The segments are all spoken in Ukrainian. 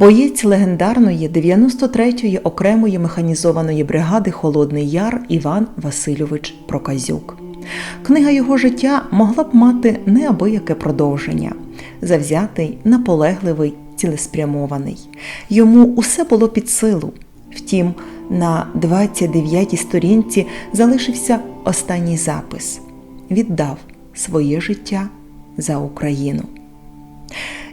Боєць легендарної 93-ї окремої механізованої бригади Холодний Яр Іван Васильович Проказюк. Книга його життя могла б мати неабияке продовження. Завзятий, наполегливий, цілеспрямований. Йому усе було під силу. Втім, на 29-й сторінці залишився останній запис: віддав своє життя за Україну.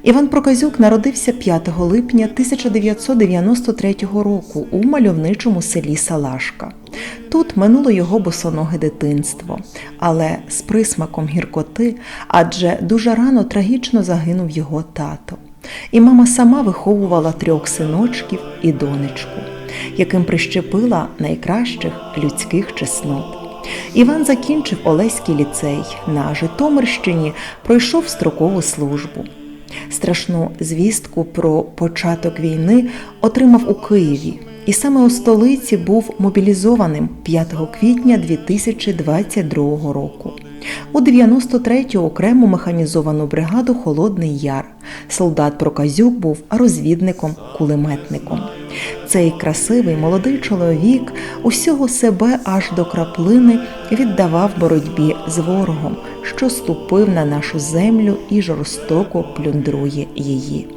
Іван Проказюк народився 5 липня 1993 року у мальовничому селі Салашка. Тут минуло його босоноге дитинство, але з присмаком гіркоти, адже дуже рано трагічно загинув його тато. І мама сама виховувала трьох синочків і донечку, яким прищепила найкращих людських чеснот. Іван закінчив Олеський ліцей на Житомирщині, пройшов строкову службу. Страшну звістку про початок війни отримав у Києві, і саме у столиці був мобілізованим 5 квітня 2022 року. У 93-ю окрему механізовану бригаду Холодний Яр. Солдат Проказюк був розвідником-кулеметником. Цей красивий молодий чоловік усього себе аж до краплини віддавав боротьбі з ворогом, що ступив на нашу землю і жорстоко плюндрує її.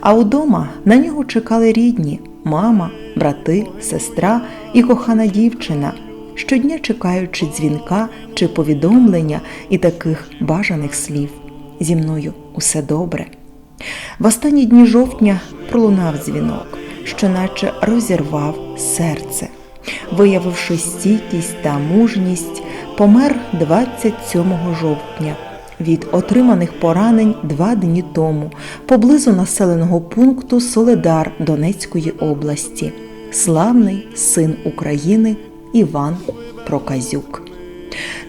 А удома на нього чекали рідні мама, брати, сестра і кохана дівчина, щодня чекаючи дзвінка чи повідомлення і таких бажаних слів. Зі мною усе добре. В останні дні жовтня пролунав дзвінок, що наче розірвав серце. Виявивши стійкість та мужність, помер 27 жовтня від отриманих поранень два дні тому поблизу населеного пункту Соледар Донецької області. Славний син України Іван Проказюк.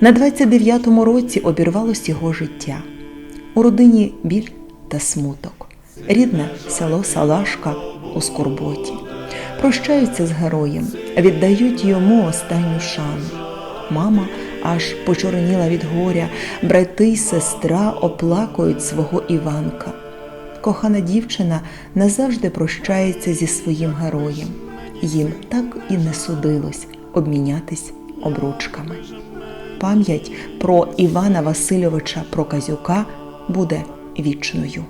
На 29-му році обірвалось його життя. У родині біль та смуток. Рідне село Салашка у скорботі. Прощаються з героєм, віддають йому останню шану. Мама аж почорніла від горя, брати й сестра оплакують свого Іванка. Кохана дівчина назавжди прощається зі своїм героєм. Їм так і не судилось обмінятись обручками. Пам'ять про Івана Васильовича Проказюка буде вічною.